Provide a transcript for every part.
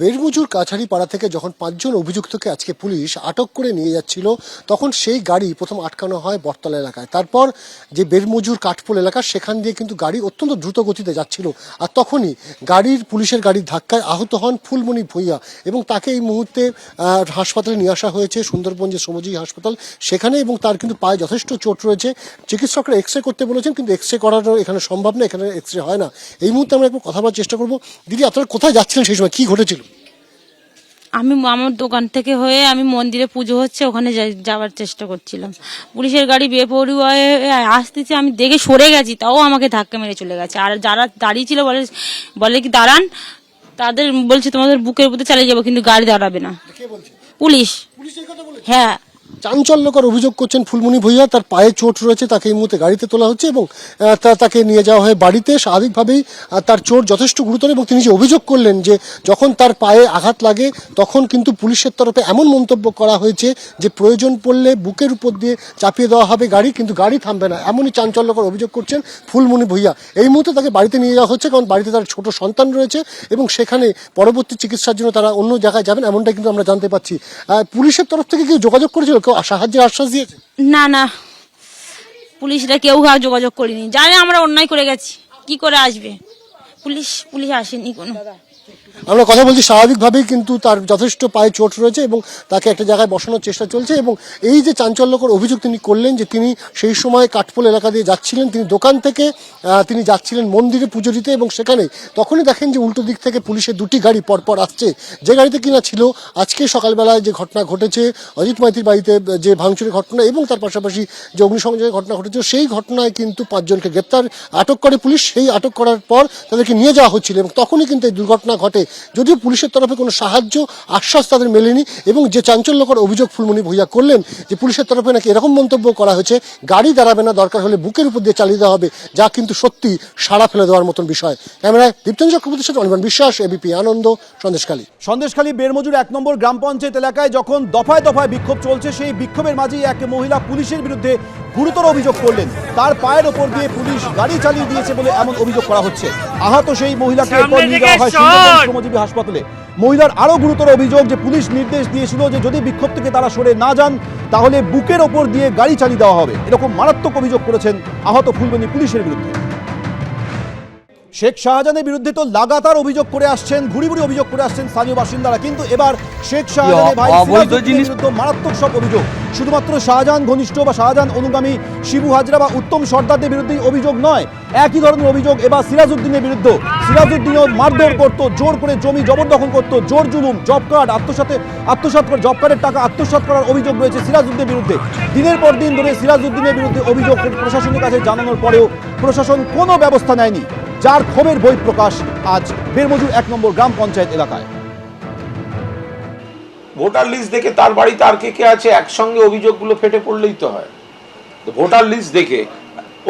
বেরমুজুর কাছারি পাড়া থেকে যখন পাঁচজন অভিযুক্তকে আজকে পুলিশ আটক করে নিয়ে যাচ্ছিল, তখন সেই গাড়ি প্রথম আটকানো হয় বটতলা এলাকায়। তারপর যে বেরমুজুর কাঠপোল এলাকা, সেখান দিয়ে কিন্তু গাড়ি অত্যন্ত দ্রুত গতিতে যাচ্ছিল। আর তখনই গাড়ির, পুলিশের গাড়ির ধাক্কায় আহত হন ফুলমণি ভূঁইয়া এবং তাকে এই মুহূর্তে হাসপাতালে নিয়ে আসা হয়েছে সুন্দরবন যে শ্রমজীবী হাসপাতাল, সেখানে এবং তার কিন্তু পায়ে যথেষ্ট চোট রয়েছে। চিকিৎসকরা এক্স রে করতে বলেছেন, কিন্তু এক্স রে করানো এখানে সম্ভব না, এখানে এক্স রে হয় না। এই মুহূর্তে আমরা একটু কথা বলার চেষ্টা করব। দিদি, আপনারা কোথায় যাচ্ছিলেন সেই সময়? কি ঘটেছিল? আমি আমার দোকান থেকে হয়ে আমি মন্দিরে পুজো হচ্ছে ওখানে যাওয়ার চেষ্টা করছিলাম। পুলিশের গাড়ি বেপরুয়া আসতেছে আমি দেখে সরে গেছি তাও আমাকে ধাক্কা মেরে চলে গেছে। আর যারা দাঁড়িয়ে ছিল বলে বলে কি দাঁড়ান। তাদের বলছে তোমাদের বুকের উপরে চালিয়ে যাব কিন্তু গাড়ি দাঁড়াবে না। পুলিশ। হ্যাঁ। চাঞ্চল্যকর অভিযোগ করছেন ফুলমণি ভূঁইয়া। তার পায়ে চোট রয়েছে তাকে এই মুহূর্তে গাড়িতে তোলা হচ্ছে এবং তাকে নিয়ে যাওয়া হয় বাড়িতে। স্বাভাবিকভাবেই তার চোট যথেষ্ট গুরুতর এবং তিনি যে অভিযোগ করলেন যে যখন তার পায়ে আঘাত লাগে তখন কিন্তু পুলিশের তরফে এমন মন্তব্য করা হয়েছে যে প্রয়োজন পড়লে বুকের উপর দিয়ে চাপিয়ে দেওয়া হবে গাড়ি কিন্তু গাড়ি থামবে না। এমনই চাঞ্চল্যকর অভিযোগ করছেন ফুলমণি ভূঁইয়া। এই মুহূর্তে তাকে বাড়িতে নিয়ে যাওয়া হচ্ছে কারণ বাড়িতে তার ছোট সন্তান রয়েছে এবং সেখানে পরবর্তী চিকিৎসার জন্য তারা অন্য জায়গায় যাবেন এমনটা কিন্তু আমরা জানতে আহ, পুলিশের তরফ থেকে কেউ যোগাযোগ করেছিল? কেউ সাহায্যের আশ্বাস দিয়েছে না না। পুলিশরা কেউ যোগাযোগ করিনি। জানে আমরা অন্যায় করে গেছি। কি করে আসবে? পুলিশ পুলিশ আসেনি কোনো। আমরা কথা বলছি স্বাভাবিকভাবেই, কিন্তু তার যথেষ্ট পায়ে চোট রয়েছে এবং তাকে একটা জায়গায় বসানোর চেষ্টা চলছে এবং এই যে চাঞ্চল্যকর অভিযোগ তিনি করলেন যে তিনি সেই সময় কাঠপোল এলাকা দিয়ে যাচ্ছিলেন, তিনি দোকান থেকে তিনি যাচ্ছিলেন মন্দিরে পুজো দিতে এবং সেখানে তখনই দেখেন যে উল্টো দিক থেকে পুলিশের দুটি গাড়ি পরপর আসছে। যে গাড়িতে কিনা ছিল, আজকে সকালবেলায় যে ঘটনা ঘটেছে, অজিত মাইতির বাড়িতে যে ভাঙচুরের ঘটনা এবং তার পাশাপাশি যে অগ্নিসংযোগের ঘটনা ঘটেছে সেই ঘটনায় কিন্তু পাঁচজনকে গ্রেপ্তার, আটক করে পুলিশ। সেই আটক করার পর তাদেরকে নিয়ে যাওয়া হচ্ছিল এবং তখনই কিন্তু এই দুর্ঘটনা ঘটে। যদিও পুলিশের তরফে কোনো সাহায্য আশ্বাস তাদের মেলেনি এবং যে চাঞ্চল্যকর অভিযোগ ফুলমণি ভূঁইয়া করলেন যে পুলিশের তরফে নাকি এরকম মন্তব্য করা হয়েছে গাড়ি দাঁড়াবে না দরকার হলে বুকের উপর দিয়ে চালিয়ে দেওয়া হবে যা কিন্তু সত্যি সাড়া ফেলে দেওয়ার মতন বিষয়। ক্যামেরায় দীপ্তন চক্রবর্তীর সাথে অনির্বাণ বিশ্বাস এবিপি আনন্দ সন্দেশখালী। সন্দেশখালী বেরমজুর এক নম্বর গ্রাম পঞ্চায়েত এলাকায় যখন দফায় দফায় বিক্ষোভ চলছে সেই বিক্ষোভের মাঝেই এক মহিলা পুলিশের বিরুদ্ধে গুরুতর অভিযোগ করলেন। তার পায়ের ওপর দিয়ে পুলিশ গাড়ি চালিয়ে দিয়েছে বলে এমন অভিযোগ করা হচ্ছে। আহত সেই মহিলাকে এরপর নিয়ে যাওয়া হয় সুন্দরবন শ্রমজীবী হাসপাতালে। মহিলার আরও গুরুতর অভিযোগ যে পুলিশ নির্দেশ দিয়েছিল যে যদি বিক্ষোভ থেকে তারা সরে না যান, তাহলে বুকের ওপর দিয়ে গাড়ি চালিয়ে দেওয়া হবে। এরকম মারাত্মক অভিযোগ করেছেন আহত ফুলবেনি পুলিশের বিরুদ্ধে। শেখ শাহজাহানের বিরুদ্ধে তো লাগাতার অভিযোগ করে আসছেন ভুড়ি ভুড়ি অভিযোগ করে আসছেন স্থানীয় বাসিন্দারা। কিন্তু এবার শেখ শাহজাহানের ভাই বিরুদ্ধে মারাত্মক সব অভিযোগ। শুধুমাত্র শাহজাহান ঘনিষ্ঠ বা শাহজাহান অনুগামী শিবু হাজরা বা উত্তম সর্দারদের বিরুদ্ধেই অভিযোগ নয় একই ধরনের অভিযোগ এবার সিরাজউদ্দিনের বিরুদ্ধে সিরাজউদ্দিনও মারধর করতো জোর করে জমি জবরদখল করতো জোর জুলুম জব কার্ড আত্মসাতে আত্মসাৎ করে জব কার্ডের টাকা আত্মসাৎ করার অভিযোগ রয়েছে সিরাজউদ্দিনের বিরুদ্ধে। দিনের পর দিন ধরে সিরাজউদ্দিনের বিরুদ্ধে অভিযোগ প্রশাসনের কাছে জানানোর পরেও প্রশাসন কোনো ব্যবস্থা নেয়নি। যার ক্ষোভের বই প্রকাশ আজ বেরমজুর এক নম্বর গ্রাম পঞ্চায়েত এলাকায়। ভোটার লিস্ট দেখে তার বাড়িতে আর কে কে আছে? একসঙ্গে অভিযোগগুলো ফেটে পড়লেই তো হয়। ভোটার লিস্ট দেখে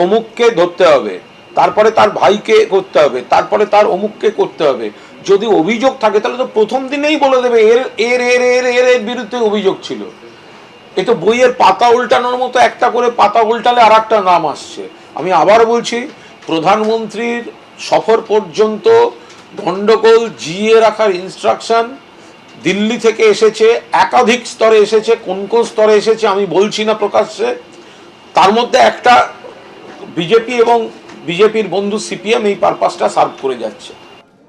অমুককে ধরতে হবে, তারপরে তার ভাইকে করতে হবে, তারপরে তার অমুককে করতে হবে। যদি অভিযোগ থাকে, তাহলে তো প্রথম দিনেই বলে দেবে, এর এর এর এর এর এর বিরুদ্ধে অভিযোগ ছিল। এ তো বইয়ের পাতা উল্টানোর মতো একটা করে পাতা উল্টালে আর একটা নাম আসছে। আমি আবার বলছি প্রধানমন্ত্রীর সফর পর্যন্ত গণ্ডগোল জিয়ে রাখার ইনস্ট্রাকশন দিল্লি থেকে এসেছে, একাধিক স্তরে এসেছে, কোন কোন স্তরে এসেছে আমি বলছি না প্রকাশ্যে। তার মধ্যে একটা বিজেপি এবং বিজেপির বন্ধু সিপিএম এই পারপাসটা সার্ভ করে যাচ্ছে।